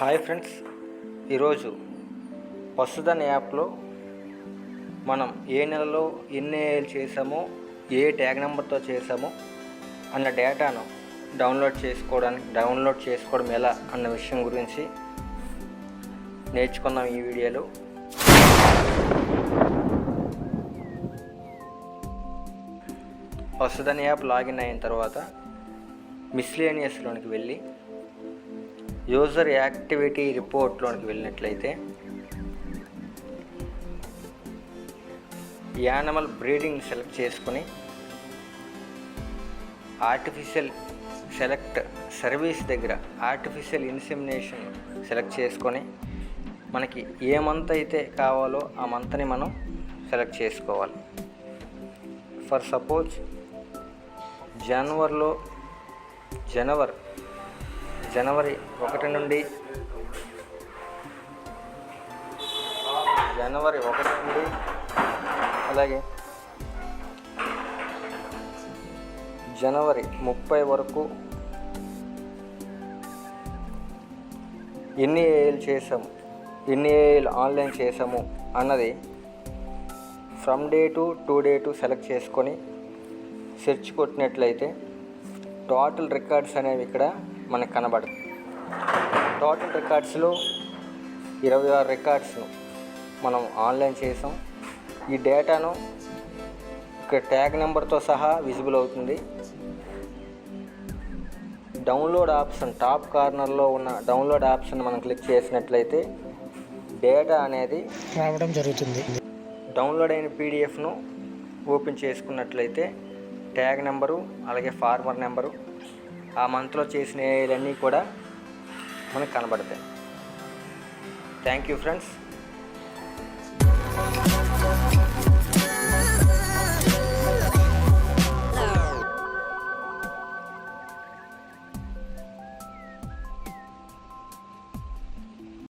Hi friends ఈరోజు వసుధన్ యాప్లో మనం ఏ నెలలో ఎన్ని ఏళ్ళు చేసామో ఏ ట్యాగ్ నెంబర్తో చేసామో అన్న డేటాను డౌన్లోడ్ చేసుకోవడానికి డౌన్లోడ్ చేసుకోవడం ఎలా అన్న విషయం గురించి నేర్చుకున్నాం ఈ వీడియోలో. వసుధన్ యాప్ లాగిన్ అయిన తర్వాత మిస్లేనియస్లోనికి వెళ్ళి యూజర్ యాక్టివిటీ రిపోర్ట్లోనికి వెళ్ళినట్లయితే యానిమల్ బ్రీడింగ్ సెలెక్ట్ చేసుకొని ఆర్టిఫిషియల్ సెలెక్ట్ సర్వీస్ దగ్గర ఆర్టిఫిషియల్ ఇన్సిమినేషన్ సెలెక్ట్ చేసుకొని మనకి ఏ మంత్ అయితే కావాలో ఆ మంత్ని మనం సెలెక్ట్ చేసుకోవాలి. ఫర్ సపోజ్ జనవరిలో జనవరి జనవరి ఒకటి నుండి జనవరి ఒకటి నుండి అలాగే జనవరి ముప్పై వరకు ఎన్ని ఏఏలు చేసాము ఎన్ని ఏఏలు ఆన్లైన్ చేసాము అన్నది from date to date select చేసుకొని సెర్చ్ కొట్టినట్లయితే టోటల్ రికార్డ్స్ అనేవి ఇక్కడ మనకు కనబడదు. టోటల్ రికార్డ్స్లో ఇరవై ఆరు రికార్డ్స్ను మనం ఆన్లైన్ చేసాం. ఈ డేటాను ఇక్కడ ట్యాగ్ నెంబర్తో సహా విజిబుల్ అవుతుంది. డౌన్లోడ్ ఆప్షన్ టాప్ కార్నర్లో ఉన్న డౌన్లోడ్ ఆప్షన్ మనం క్లిక్ చేసినట్లయితే డేటా అనేది రావడం జరుగుతుంది. డౌన్లోడ్ అయిన పీడిఎఫ్ను ఓపెన్ చేసుకున్నట్లయితే ట్యాగ్ నెంబరు అలాగే ఫార్మర్ నెంబరు ఆ మంత్లో చేసిన ఇవన్నీ కూడా మనకు కనబడతాయి. Thank you friends